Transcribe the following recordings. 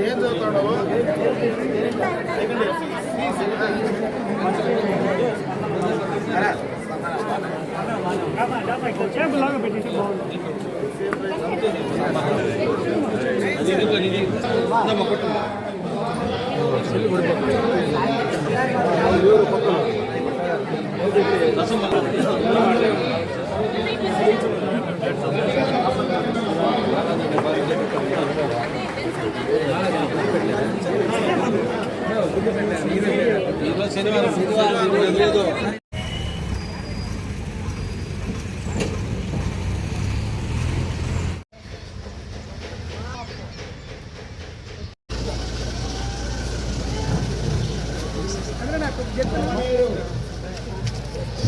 ఏం చదువుతాడవు చేపలాగా పెట్టింటే బాగుంది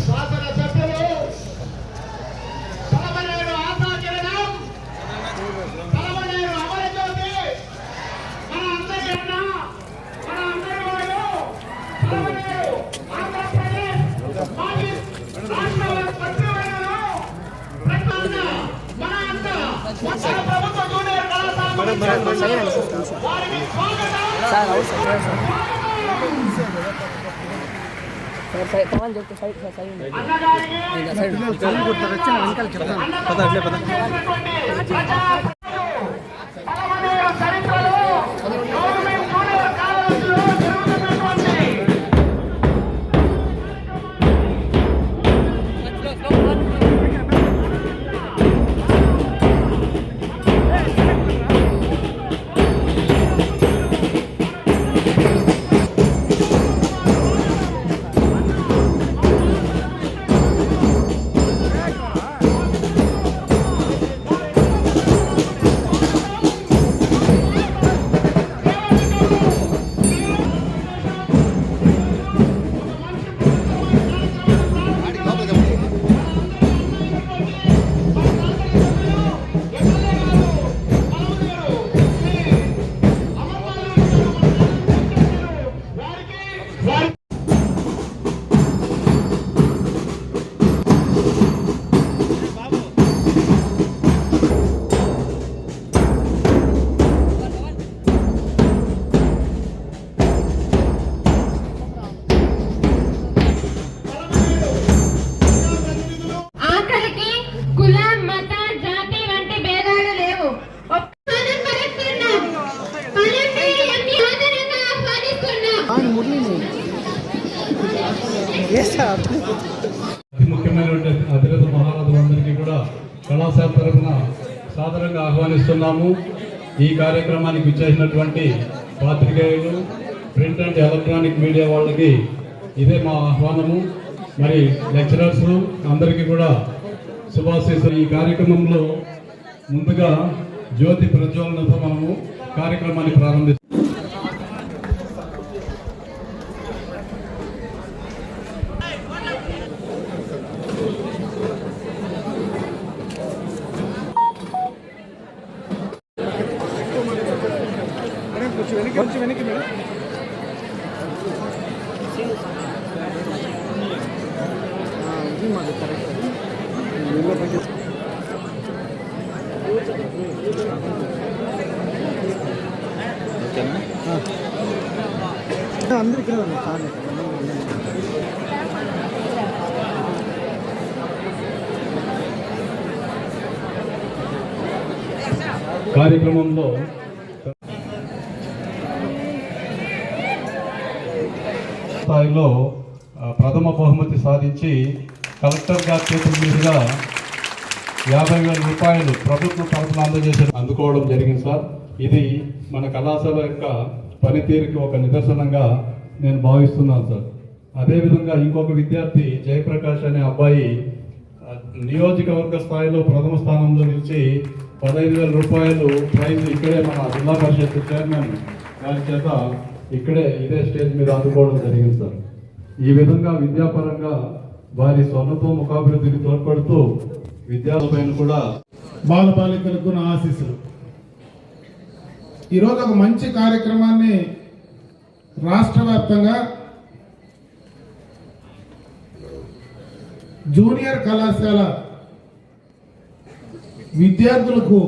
శాసనసభ్యులు తలమనేరు ఆశాకిరణం తలమనేరు అమరజ్యోతి మన అందరి అన్న మన అందరి వాడు తలమనేరు ఆంధ్రప్రదేశ్ మాజీ రాష్ట్ర మంత్రివర్యులు ప్రధాన మన అంత మన ప్రభుత్వ జూనియర్ కళాశాల వారికి స్వాగతం ఆఖరికి చేస్తున్నాము. ఈ కార్యక్రమానికి ఇచ్చేసినటువంటి పాత్రికేయులు ప్రింట్ అండ్ ఎలక్ట్రానిక్ మీడియా వాళ్ళకి ఇదే మా ఆహ్వానము. మరి లెక్చరర్స్ అందరికీ కూడా శుభాశీస్సులు. ఈ కార్యక్రమంలో ముందుగా జ్యోతి ప్రజ్వలనతో మనము కార్యక్రమాన్ని ప్రారంభిస్తాం అందరు ఇక్కడ ఉన్నారు సార్ కార్యక్రమంలో స్థాయిలో ప్రథమ బహుమతి సాధించి కలెక్టర్ గారి చేతుల మీదుగా యాభై వేల రూపాయలు ప్రభుత్వ తరఫున అందజేసి అందుకోవడం జరిగింది సార్. ఇది మన కళాశాల యొక్క పనితీరుకి ఒక నిదర్శనంగా నేను భావిస్తున్నాను సార్. అదేవిధంగా ఇంకొక విద్యార్థి జయప్రకాష్ అనే అబ్బాయి నియోజకవర్గ స్థాయిలో ప్రథమ స్థానంలో నిలిచి పదహైదు వేల రూపాయలు ప్రైజ్ ఇక్కడే మన జిల్లా పరిషత్ చైర్మన్ గారి చేత ఇక్కడే ఇదే స్టేజ్ మీద అందుకోవడం జరిగింది సార్. ఈ విధంగా విద్యాపరంగా వారి స్వర్ణతో ముఖాభివృద్ధికి తోడ్పడుతూ విద్యార్థులపైన కూడా బాలబాలికలకు నా ఆశీస్సులు. ఈరోజు ఒక మంచి కార్యక్రమాన్ని రాష్ట్ర వ్యాప్తంగా జూనియర్ కళాశాల విద్యార్థులకు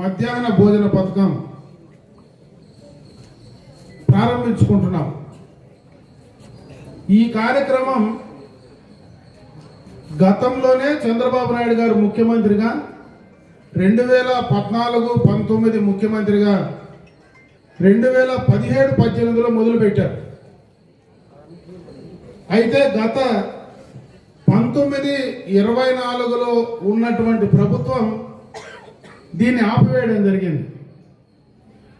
మధ్యాహ్న భోజన పథకం ప్రారంభించుకుంటున్నాం. ఈ కార్యక్రమం గతంలోనే చంద్రబాబు నాయుడు గారు ముఖ్యమంత్రిగా రెండు వేల పద్నాలుగు పంతొమ్మిది ముఖ్యమంత్రిగా రెండు వేల పదిహేడు పద్దెనిమిదిలో మొదలుపెట్టారు. అయితే గత పంతొమ్మిది ఇరవై నాలుగులో ఉన్నటువంటి ప్రభుత్వం దీన్ని ఆపివేయడం జరిగింది.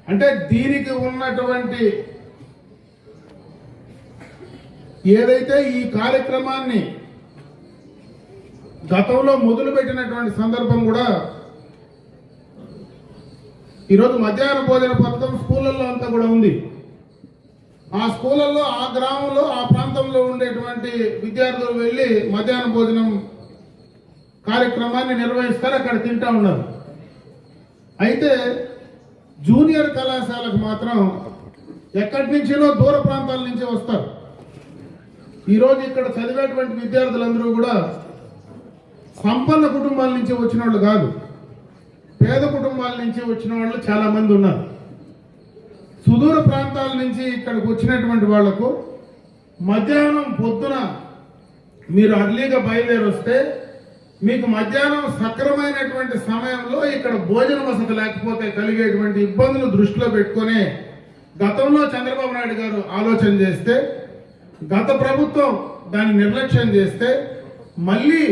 అంటే దీనికి ఉన్నటువంటి ఏదైతే ఈ కార్యక్రమాన్ని గతంలో మొదలుపెట్టినటువంటి సందర్భం కూడా ఈరోజు మధ్యాహ్న భోజన పథకం స్కూళ్ళల్లో అంతా కూడా ఉంది. ఆ స్కూళ్ళల్లో ఆ గ్రామంలో ఆ ప్రాంతంలో ఉండేటువంటి విద్యార్థులు వెళ్ళి మధ్యాహ్న భోజనం కార్యక్రమాన్ని నిర్వహిస్తారు అక్కడ తింటా ఉన్నారు. అయితే జూనియర్ కళాశాలకు మాత్రం ఎక్కడి నుంచినో దూర ప్రాంతాల నుంచి వస్తారు. ఈరోజు ఇక్కడ చదివేటువంటి విద్యార్థులందరూ కూడా సంపన్న కుటుంబాల నుంచి వచ్చిన వాళ్ళు కాదు. పేద కుటుంబాల నుంచి వచ్చిన వాళ్ళు చాలా మంది ఉన్నారు. సుదూర ప్రాంతాల నుంచి ఇక్కడికి వచ్చినటువంటి వాళ్ళకు మధ్యాహ్నం పొద్దున మీరు అర్లీగా బయలుదేరి వస్తే మీకు మధ్యాహ్నం సక్రమైనటువంటి సమయంలో ఇక్కడ భోజన వసతి లేకపోతే కలిగేటువంటి ఇబ్బందులు దృష్టిలో పెట్టుకొని గతంలో చంద్రబాబు నాయుడు గారు ఆలోచన చేస్తే గత ప్రభుత్వం దాన్ని నిర్లక్ష్యం చేస్తే మళ్ళీ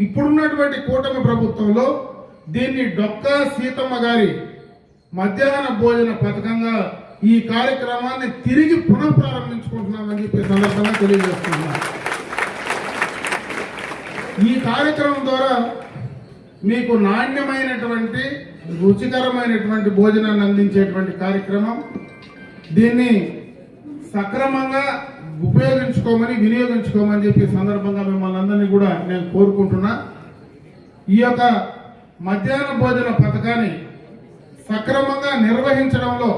ఇప్పుడున్నటువంటి కూటమి ప్రభుత్వంలో దీన్ని డొక్కా సీతమ్మ గారి మధ్యాహ్న భోజన పథకంగా ఈ కార్యక్రమాన్ని తిరిగి పునఃప్రారంభించుకుంటున్నామని చెప్పి సందర్భంగా తెలియజేస్తున్నాం ఈ కార్యక్రమం ద్వారా మీకు నాణ్యమైనటువంటి రుచికరమైనటువంటి భోజనాన్ని అందించేటువంటి కార్యక్రమం దీన్ని సక్రమంగా ఉపయోగించుకోమని వినియోగించుకోమని చెప్పి సందర్భంగా మిమ్మల్ని అందరినీ కూడా నేను కోరుకుంటున్నా. ఈ యొక్క మధ్యాహ్న భోజన పథకాన్ని సక్రమంగా నిర్వహించడంలో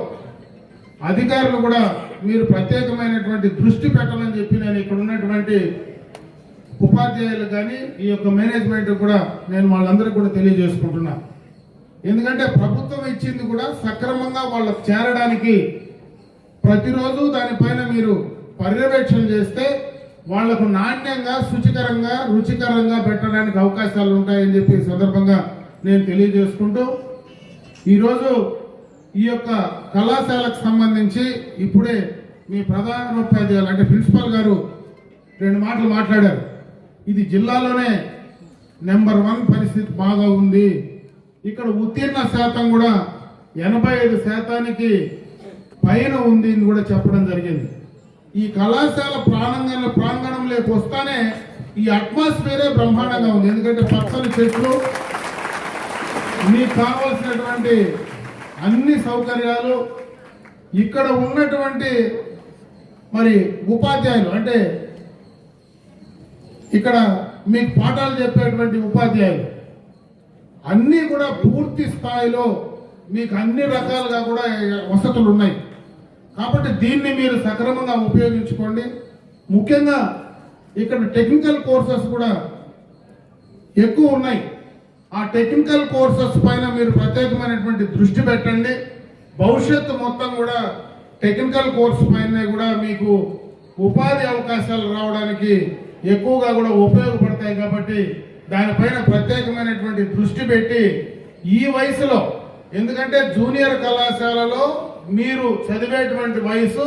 అధికారులు కూడా మీరు ప్రత్యేకమైనటువంటి దృష్టి పెట్టాలని చెప్పి నేను ఇక్కడ ఉన్నటువంటి ఉపాధ్యాయులు కానీ ఈ యొక్క మేనేజ్మెంట్ కూడా నేను వాళ్ళందరికీ కూడా తెలియజేసుకుంటున్నా. ఎందుకంటే ప్రభుత్వం ఇచ్చింది కూడా సక్రమంగా వాళ్ళకు చేరడానికి ప్రతిరోజు దానిపైన మీరు పర్యవేక్షణ చేస్తే వాళ్ళకు నాణ్యంగా శుచికరంగా రుచికరంగా పెట్టడానికి అవకాశాలు ఉంటాయని చెప్పి సందర్భంగా నేను తెలియజేసుకుంటూ ఈరోజు ఈ యొక్క కళాశాలకు సంబంధించి ఇప్పుడే మీ ప్రధానోపాధ్యాయులు అంటే ప్రిన్సిపల్ గారు రెండు మాటలు మాట్లాడారు. ఇది జిల్లాలోనే నెంబర్ వన్ పరిస్థితి బాగా ఉంది. ఇక్కడ ఉత్తీర్ణ శాతం కూడా ఎనభై ఐదు శాతానికి పైన ఉంది అని కూడా చెప్పడం జరిగింది. ఈ కళాశాల ప్రాంగణ ప్రాంగణంలోకి వస్తానే ఈ అట్మాస్ఫియరే బ్రహ్మాండంగా ఉంది. ఎందుకంటే పచ్చని చెట్లు మీకు కావాల్సినటువంటి అన్ని సౌకర్యాలు ఇక్కడ ఉన్నటువంటి మరి ఉపాధ్యాయులు అంటే ఇక్కడ మీకు పాఠాలు చెప్పేటువంటి ఉపాధ్యాయులు అన్నీ కూడా పూర్తి స్థాయిలో మీకు అన్ని రకాలుగా కూడా వసతులు ఉన్నాయి. కాబట్టి దీన్ని మీరు సక్రమంగా ఉపయోగించుకోండి. ముఖ్యంగా ఇక్కడ టెక్నికల్ కోర్సెస్ కూడా ఎక్కువ ఉన్నాయి. ఆ టెక్నికల్ కోర్సెస్ పైన మీరు ప్రత్యేకమైనటువంటి దృష్టి పెట్టండి. భవిష్యత్తు మొత్తం కూడా టెక్నికల్ కోర్స్ పైన కూడా మీకు ఉపాధి అవకాశాలు రావడానికి ఎక్కువగా కూడా ఉపయోగపడతాయి కాబట్టి దానిపైన ప్రత్యేకమైనటువంటి దృష్టి పెట్టి ఈ వయసులో ఎందుకంటే జూనియర్ కళాశాలలో మీరు చదివేటువంటి వయసు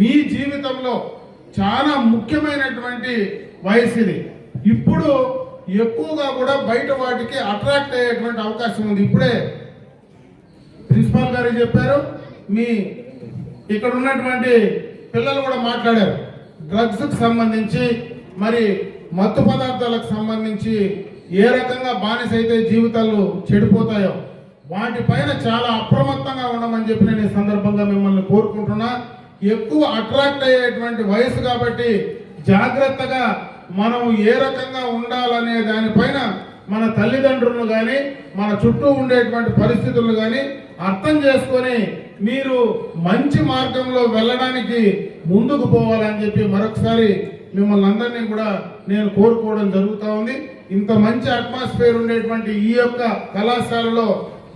మీ జీవితంలో చాలా ముఖ్యమైనటువంటి వయసు ఇది. ఇప్పుడు ఎక్కువగా కూడా బయట వాటికి అట్రాక్ట్ అయ్యేటువంటి అవకాశం ఉంది. ఇప్పుడే ప్రిన్సిపాల్ గారు చెప్పారు మీ ఇక్కడ ఉన్నటువంటి పిల్లలు కూడా మాట్లాడారు. డ్రగ్స్కి సంబంధించి మరి మత్తు పదార్థాలకు సంబంధించి ఏ రకంగా బానిస అయితే జీవితాలు చెడిపోతాయో వాటిపైన చాలా అప్రమత్తంగా ఉండమని చెప్పి నేను ఈ సందర్భంగా మిమ్మల్ని కోరుకుంటున్నా. ఎక్కువ అట్రాక్ట్ అయ్యేటువంటి వయసు కాబట్టి జాగ్రత్తగా మనం ఏ రకంగా ఉండాలనే దానిపైన మన తల్లిదండ్రులను కానీ మన చుట్టూ ఉండేటువంటి పరిస్థితులను కానీ అర్థం చేసుకొని మీరు మంచి మార్గంలో వెళ్ళడానికి ముందుకు పోవాలని చెప్పి మరొకసారి మిమ్మల్ని అందరినీ కూడా నేను కోరుకోవడం జరుగుతూ ఉంది. ఇంత మంచి అట్మాస్ఫియర్ ఉండేటువంటి ఈ యొక్క కళాశాలలో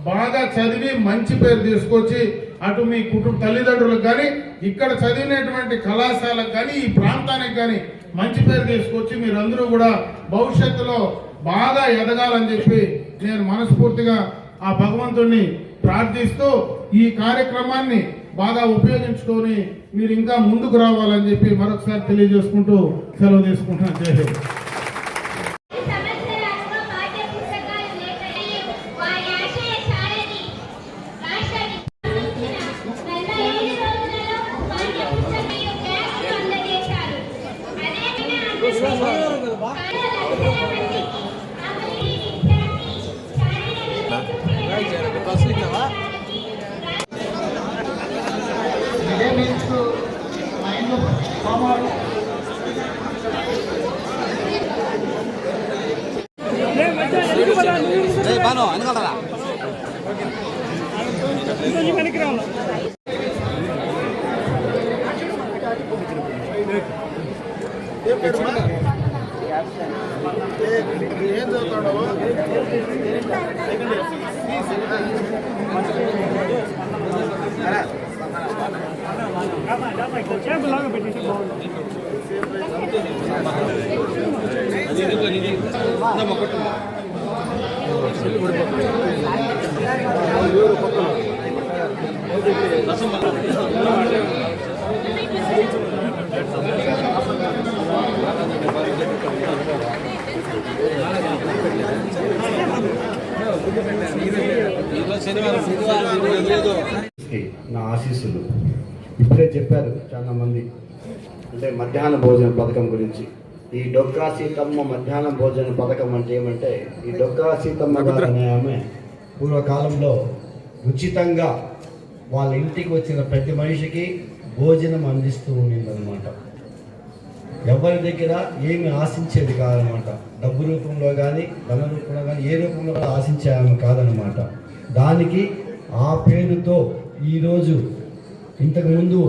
బాగా చదివి మంచి పేరు తీసుకొచ్చి అటు మీ కుటుంబ తల్లిదండ్రులకు కానీ ఇక్కడ చదివినటువంటి కళాశాలకు కానీ ఈ ప్రాంతానికి కానీ మంచి పేరు తీసుకొచ్చి మీరందరూ కూడా భవిష్యత్తులో బాగా ఎదగాలని చెప్పి నేను మనస్ఫూర్తిగా ఆ భగవంతుణ్ణి ప్రార్థిస్తూ ఈ కార్యక్రమాన్ని బాగా ఉపయోగించుకొని మీరు ఇంకా ముందుకు రావాలని చెప్పి మరొకసారి తెలియజేసుకుంటూ సెలవు తీసుకుంటున్నాను. జై బాను అనగలరా ఏం రావాలి చేప పెట్టేసి బాగుంది నా ఆశీస్సులు. ఇప్పుడే చెప్పారు చాలా మంది అంటే మధ్యాహ్న భోజన పథకం గురించి. ఈ డొక్కా సీతమ్మ మధ్యాహ్న భోజన పథకం అంటే ఏమంటే ఈ డొక్కా సీతమ్మ అనే ఆమె పూర్వకాలంలో ఉచితంగా వాళ్ళ ఇంటికి వచ్చిన ప్రతి మనిషికి భోజనం అందిస్తూ ఉండిందనమాట ఎవరి దగ్గర ఏమి ఆశించేది కాదనమాట డబ్బు రూపంలో కానీ ధన రూపంలో కానీ ఏ రూపంలో కూడా ఆశించే ఆమె కాదనమాట దానికి ఆ పేరుతో ఈరోజు ఇంతకుముందు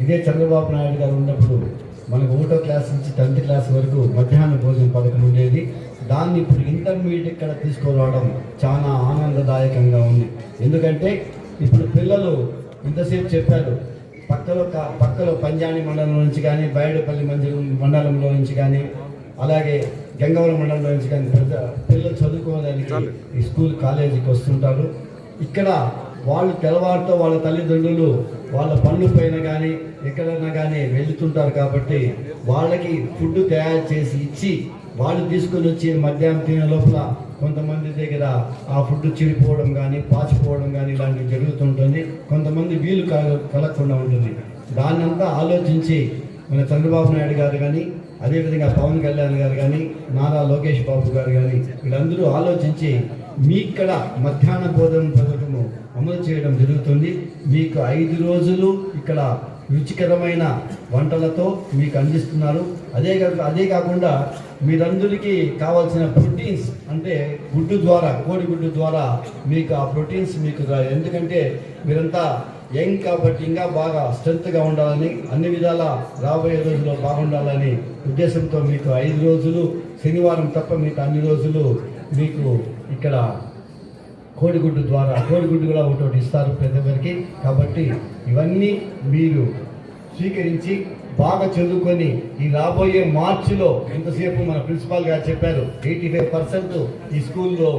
ఇదే చంద్రబాబు నాయుడు గారు ఉన్నప్పుడు మనకు ఒకటో క్లాస్ నుంచి టెన్త్ క్లాస్ వరకు మధ్యాహ్న భోజన పథకం ఉండేది. దాన్ని ఇప్పుడు ఇంటర్మీడియట్ ఇక్కడ తీసుకురావడం చాలా ఆనందదాయకంగా ఉంది. ఎందుకంటే ఇప్పుడు పిల్లలు ఇంతసేపు చెప్పారు పక్కలో పక్కలో పంజాని మండలం నుంచి కానీ బయడపల్లి మండలం మండలంలో నుంచి కానీ అలాగే గంగవరం మండలంలో నుంచి కానీ పెద్ద పిల్లలు చదువుకోవడానికి ఈ స్కూల్ కాలేజీకి వస్తుంటారు. ఇక్కడ వాళ్ళు తెల్లవారితో వాళ్ళ తల్లిదండ్రులు వాళ్ళ పనుల పైన కానీ ఎక్కడైనా కానీ వెళ్తుంటారు కాబట్టి వాళ్ళకి ఫుడ్ తయారు చేసి ఇచ్చి వాళ్ళు తీసుకొని వచ్చి మధ్యాహ్నం తినే లోపల కొంతమంది దగ్గర ఆ ఫుడ్ చిరిపోవడం కానీ పాచిపోవడం కానీ ఇలాంటివి జరుగుతుంటుంది. కొంతమంది వీలు కల- కలగకుండా ఉంటుంది. దాన్నంతా ఆలోచించి మన చంద్రబాబు నాయుడు గారు కానీ అదేవిధంగా పవన్ కళ్యాణ్ గారు కానీ నారా లోకేష్ బాబు గారు కానీ వీళ్ళందరూ ఆలోచించి మీ ఇక్కడ మధ్యాహ్న భోజనం పథకము అమలు చేయడం జరుగుతుంది. మీకు ఐదు రోజులు ఇక్కడ రుచికరమైన వంటలతో మీకు అందిస్తున్నారు. అదే కాక అదే కాకుండా మీరందరికీ కావాల్సిన ప్రోటీన్స్ అంటే గుడ్డు ద్వారా కోడిగుడ్డు ద్వారా మీకు ఆ ప్రోటీన్స్ మీకు ఎందుకంటే మీరంతా యంగ్ కాబట్టి ఇంకా బాగా స్ట్రెంత్గా ఉండాలని అన్ని విధాల రాబోయే రోజుల్లో బాగుండాలని ఉద్దేశంతో మీకు ఐదు రోజులు శనివారం తప్ప మీకు అన్ని రోజులు మీకు ఇక్కడ కోడిగుడ్డు ద్వారా కోడిగుడ్డు కూడా ఒకటి ఇస్తారు పెద్దవారికి కాబట్టి ఇవన్నీ మీరు స్వీకరించి బాగా చదువుకొని ఈ రాబోయే మార్చిలో ఎంతసేపు మన ప్రిన్సిపాల్ గారు చెప్పారు ఎయిటీ ఫైవ్ పర్సెంట్ ఈ స్కూల్లో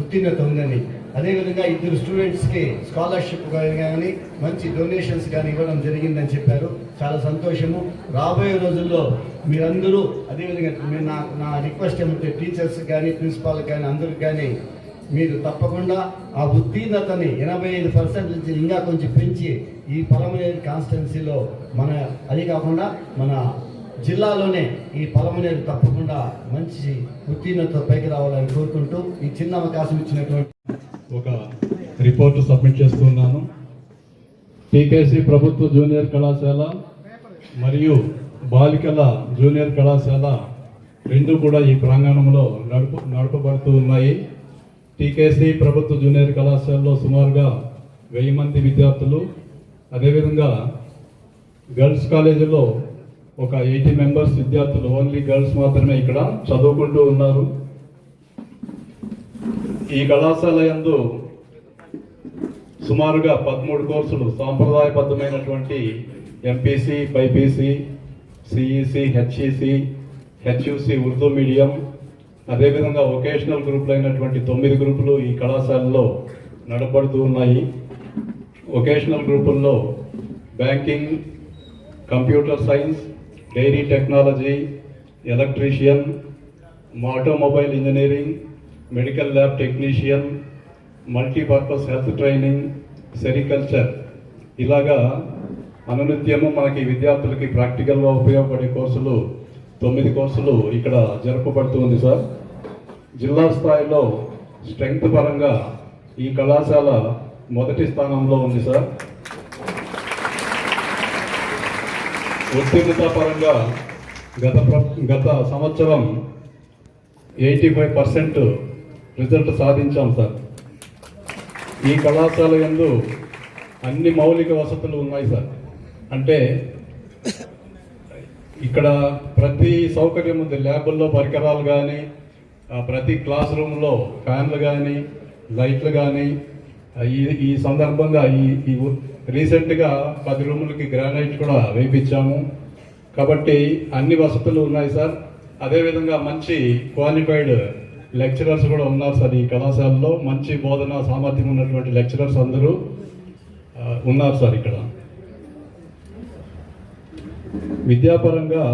ఉత్తీర్ణత ఉందని. అదేవిధంగా ఇద్దరు స్టూడెంట్స్కి స్కాలర్షిప్ కానీ మంచి డొనేషన్స్ కానీ ఇవ్వడం జరిగిందని చెప్పారు. చాలా సంతోషము. రాబోయే రోజుల్లో మీరందరూ అదేవిధంగా నా నా రిక్వెస్ట్ ఏమంటే టీచర్స్ కానీ ప్రిన్సిపాల్ కానీ అందరికి కానీ మీరు తప్పకుండా ఆ ఉత్తీర్ణతని ఎనభై ఐదు పర్సెంట్ నుంచి ఇంకా కొంచెం పెంచి ఈ పలమనేరు కాన్స్టిట్యున్సీలో మన అది కాకుండా మన జిల్లాలోనే ఈ పలమనేరు తప్పకుండా మంచి ఉత్తీర్ణత పైకి రావాలని కోరుకుంటూ ఈ చిన్న అవకాశం ఇచ్చినటువంటి ఒక రిపోర్టు సబ్మిట్ చేస్తున్నాను. టీకేసీ ప్రభుత్వ జూనియర్ కళాశాల మరియు బాలికల జూనియర్ కళాశాల రెండు కూడా ఈ ప్రాంగణంలో నడుపు నడపబడుతూ ఉన్నాయి. టీకేసీ ప్రభుత్వ జూనియర్ కళాశాలలో సుమారుగా వెయ్యి మంది విద్యార్థులు. అదేవిధంగా గర్ల్స్ కాలేజీలో ఒక ఎయిటీ మెంబర్స్ విద్యార్థులు. ఓన్లీ గర్ల్స్ మాత్రమే ఇక్కడ చదువుకుంటూ ఉన్నారు. ఈ కళాశాల యందు సుమారుగా పదమూడు కోర్సులు సాంప్రదాయబద్ధమైనటువంటి MPC BiPC CEC HEC HUC Urdu medium అదేవిధంగా వొకేషనల్ గ్రూపులు అయినటువంటి తొమ్మిది గ్రూపులు ఈ కళాశాలలో నడపడుతూ ఉన్నాయి. వొకేషనల్ గ్రూపుల్లో banking computer science dairy technology electrician automobile engineering medical lab technician multipurpose health training sericulture ఇలాగా అనునిత్యము మనకి విద్యార్థులకి ప్రాక్టికల్గా ఉపయోగపడే కోర్సులు తొమ్మిది కోర్సులు ఇక్కడ జరపబడుతుంది సార్. జిల్లా స్థాయిలో స్ట్రెంగ్త్ పరంగా ఈ కళాశాల మొదటి స్థానంలో ఉంది సార్. ఉత్తీర్ణత పరంగా గత ప్ర- గత సంవత్సరం ఎయిటీ ఫైవ్ పర్సెంట్ రిజల్ట్ సాధించాం సార్ ఈ కళాశాల యందు అన్ని మౌలిక వసతులు ఉన్నాయి సార్ అంటే ఇక్కడ ప్రతి సౌకర్యం ఉంది. ల్యాబుల్లో పరికరాలు కానీ ప్రతి క్లాస్ రూమ్లో ఫ్యాన్లు కానీ లైట్లు కానీ ఈ ఈ సందర్భంగా ఈ ఈ రీసెంట్గా పది రూములకి గ్రానైట్ కూడా వేయించాము కాబట్టి అన్ని వసతులు ఉన్నాయి సార్ అదేవిధంగా మంచి క్వాలిఫైడ్ లెక్చరర్స్ కూడా ఉన్నారు సార్ ఈ కళాశాలలో. మంచి బోధన సామర్థ్యం ఉన్నటువంటి లెక్చరర్స్ అందరూ ఉన్నారు సార్ ఇక్కడ. విద్యాపరంగా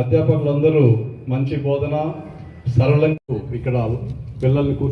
అధ్యాపకులందరూ మంచి బోధన సరళంగా ఇక్కడ పిల్లల్ని కూర్చో